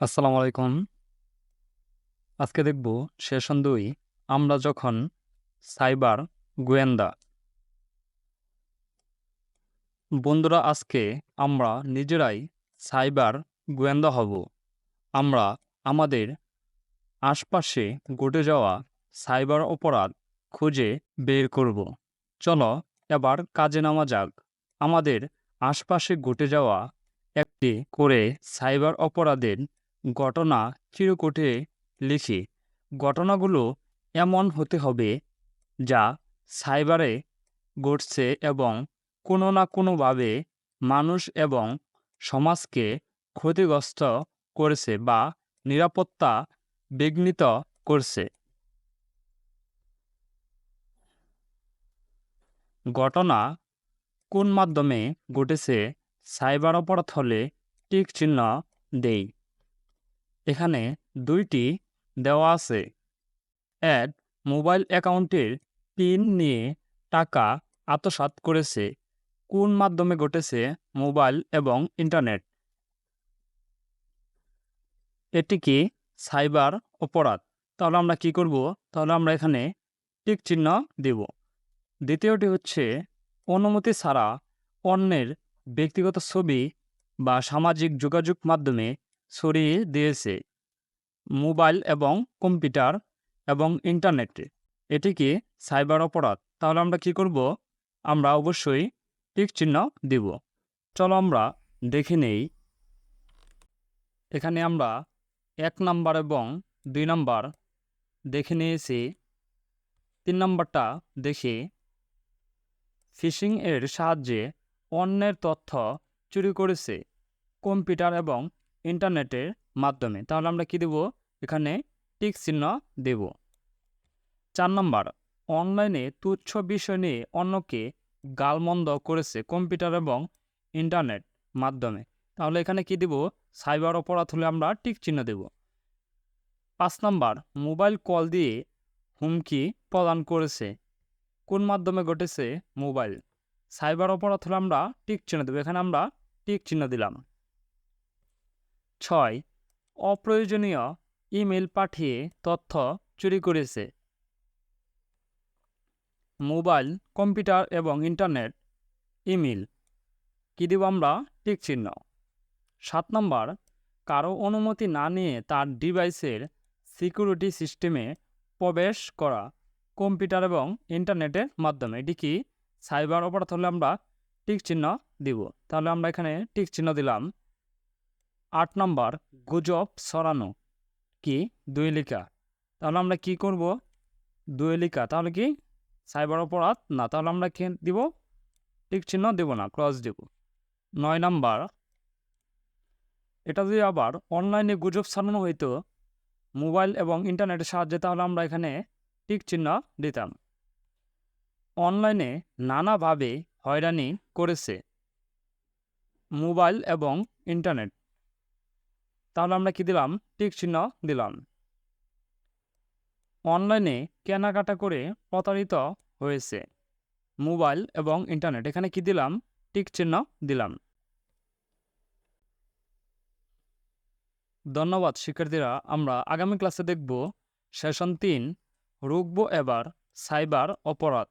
আসসালামু আলাইকুম। আজকে দেখব সেশন দুই, আমরা যখন সাইবার গোয়েন্দা। বন্ধুরা, আজকে আমরা নিজেরাই সাইবার গোয়েন্দা হব। আমরা আমাদের আশপাশে ঘটে যাওয়া সাইবার অপরাধ খুঁজে বের করব। চলো, এবার কাজে নামা যাক। আমাদের আশপাশে ঘটে যাওয়া একটি করে সাইবার অপরাধের ঘটনা চিরকুটে লিখি। ঘটনাগুলো এমন হতে হবে যা সাইবারে ঘটছে এবং কোনো না কোনোভাবে মানুষ এবং সমাজকে ক্ষতিগ্রস্ত করেছে বা নিরাপত্তা বিঘ্নিত করছে। ঘটনা কোন মাধ্যমে ঘটেছে, সাইবার অপরাধ হলে টিক চিহ্ন দেই। এখানে দুইটি দেওয়া আছে। অ্যাড মোবাইল অ্যাকাউন্টের পিন নিয়ে টাকা আত্মসাৎ করেছে, কোন মাধ্যমে ঘটেছে মোবাইল এবং ইন্টারনেট। এটি কি সাইবার অপরাধ? তাহলে আমরা কি করব? তাহলে আমরা এখানে টিক চিহ্ন দেব। দ্বিতীয়টি হচ্ছে, অনুমতি ছাড়া অন্যের ব্যক্তিগত ছবি বা সামাজিক যোগাযোগ মাধ্যমে ছড়িয়ে দিয়েছে মোবাইল এবং কম্পিউটার এবং ইন্টারনেটে। এটি কি সাইবার অপরাধ। তাহলে আমরা কি করব? আমরা অবশ্যই টিক চিহ্ন দিব। চলো আমরা দেখে নেই। এখানে আমরা এক নাম্বার এবং দুই নাম্বার দেখে নিয়েছি। তিন নাম্বারটা দেখি। ফিশিং এর সাহায্যে অন্যের তথ্য চুরি করেছে। কম্পিউটার এবং ইন্টারনেটের মাধ্যমে। তাহলে আমরা কি দেব? এখানে টিক চিহ্ন দেব। চার নম্বর, অনলাইনে তুচ্ছ বিষয় নিয়ে অন্যকে গালমন্দ করেছে কম্পিউটার এবং ইন্টারনেট মাধ্যমে। তাহলে এখানে কি দেব? সাইবার অপরাধ হলে আমরা টিক চিহ্ন দেব। পাঁচ নম্বর, মোবাইল কল দিয়ে হুমকি প্রদান করেছে। কোন মাধ্যমে ঘটেছে? মোবাইল। সাইবার অপরাধ হলে আমরা টিক চিহ্ন দেবো। এখানে আমরা টিক চিহ্ন দিলাম। ছয় অপ্রয়োজনীয় ইমেল পাঠিয়ে তথ্য চুরি করেছে। মোবাইল, কম্পিউটার এবং ইন্টারনেট। ইমেল কী দেব আমরা? টিক চিহ্ন। সাত নম্বর, কারও অনুমতি না নিয়ে তার ডিভাইসের সিকিউরিটি সিস্টেমে প্রবেশ করা কম্পিউটার এবং ইন্টারনেটের মাধ্যমে। এটি কি? সাইবার অপরাধ হলে আমরা টিক চিহ্ন দিব। তাহলে আমরা এখানে টিক চিহ্ন দিলাম। আট নম্বর, গুজব সরানো কি? দুই লিখা তাহলে আমরা কি করব? দুই লিখা তাহলে কি? সাইবার অপরাধ? না, তাহলে আমরা কি দিব? টিক চিহ্ন দেব না, ক্রস দেব। নয় নাম্বার, এটা যদি আবার অনলাইনে গুজব ছড়ানো হইতো, মোবাইল এবং ইন্টারনেটের সাহায্যে, তাহলে আমরা এখানে টিক চিহ্ন দিতাম। অনলাইনে নানাভাবে হয়রানি করেছে মোবাইল এবং ইন্টারনেট। তাহলে আমরা কি দিলাম? টিক চিহ্ন দিলাম। অনলাইনে কেনাকাটা করে প্রতারিত হয়েছে। মোবাইল এবং ইন্টারনেট। এখানে কি দিলাম? টিক চিহ্ন দিলাম। ধন্যবাদ শিক্ষার্থীরা। আমরা আগামী ক্লাসে দেখব সেশন তিন, রুখব এবার সাইবার অপরাধ।